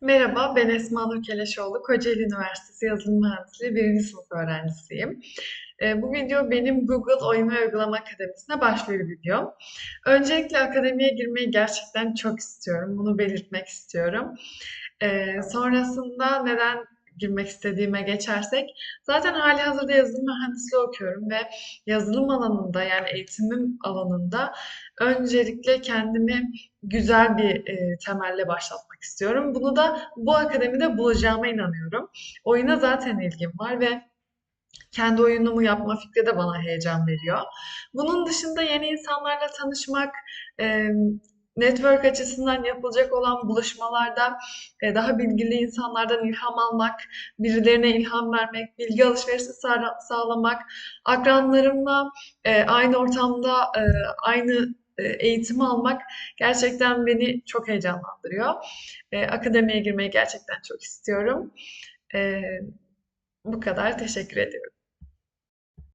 Merhaba, ben Esma Nur Keleşoğlu. Kocaeli Üniversitesi Yazılım Mühendisliği 1. sınıf öğrencisiyim. Ee, Bu video benim Google Oyun ve Uygulama Akademisi'ne başvuru videom. Öncelikle akademiye girmeyi gerçekten çok istiyorum. Bunu belirtmek istiyorum. Ee, sonrasında neden girmek istediğime geçersek, zaten hali hazırda yazılım mühendisliği okuyorum ve yazılım alanında yani eğitimim alanında öncelikle kendimi güzel bir e, temelle başlatmak istiyorum. Bunu da bu akademide bulacağıma inanıyorum. Oyuna zaten ilgim var ve kendi oyunumu yapma fikri de bana heyecan veriyor. Bunun dışında yeni insanlarla tanışmak, network açısından yapılacak olan buluşmalarda e, daha bilgili insanlardan ilham almak, birilerine ilham vermek, bilgi alışverişi sağla- sağlamak, akranlarımla e, aynı ortamda e, aynı eğitimi almak gerçekten beni çok heyecanlandırıyor. E, akademiye girmeyi gerçekten çok istiyorum. Bu kadar. Teşekkür ediyorum.